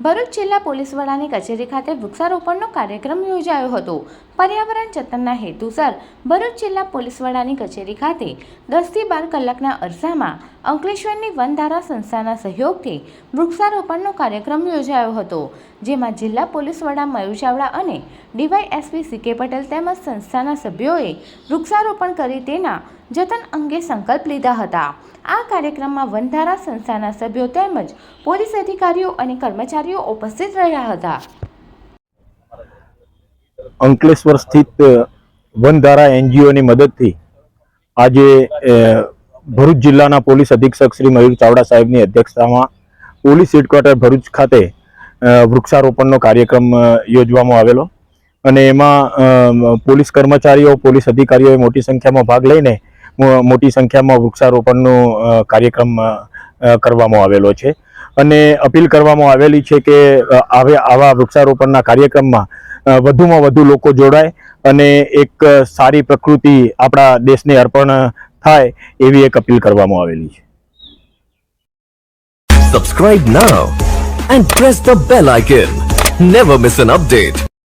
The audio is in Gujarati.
ભરૂચ જિલ્લા પોલીસ વડાની કચેરી ખાતે વૃક્ષારોપણનો કાર્યક્રમ યોજાયો હતો. પર્યાવરણ જતનના હેતુસર ભરૂચ જિલ્લા પોલીસ વડાની કચેરી ખાતે દસથી બાર કલાકના અરસામાં અંકલેશ્વરની વનધારા સંસ્થાના સહયોગથી વૃક્ષારોપણનો કાર્યક્રમ યોજાયો હતો, જેમાં જિલ્લા પોલીસ વડા મયુર ચાવડા અને ડીવાયએસપી સીકે પટેલ તેમજ સંસ્થાના સભ્યોએ વૃક્ષારોપણ કરી તેના જતન અંગે સંકલ્પ લીધા હતા. આ કાર્યક્રમમાં વનધારા સંસ્થાના સભ્યો તેમજ પોલીસ અધિકારીઓ અને કર્મચારીઓ ઉપસ્થિત રહ્યા હતા. અંકલેશ્વર સ્થિત વનધારા એનજીઓની મદદથી આજે ભરૂચ જિલ્લાના પોલીસ અધિક્ષક શ્રી મયુર ચાવડા સાહેબની અધ્યક્ષતામાં પોલીસ હેડક્વાર્ટર ભરૂચ ખાતે વૃક્ષારોપણનો કાર્યક્રમ યોજવામાં આવેલો. અને એમાં પોલીસ કર્મચારીઓ, પોલીસ અધિકારીઓએ મોટી સંખ્યામાં ભાગ લઈને મોટી સંખ્યામાં વૃક્ષારોપણનો કાર્યક્રમ કરવામાં આવેલો છે અને અપીલ કરવામાં આવેલી છે કે આવે આવા વૃક્ષારોપણના કાર્યક્રમમાં વધુમાં વધુ લોકો જોડાય અને એક સારી પ્રકૃતિ આપણા દેશને અર્પણ થાય એવી એક અપીલ કરવામાં આવેલી છે Subscribe now and press the bell icon. Never miss an update.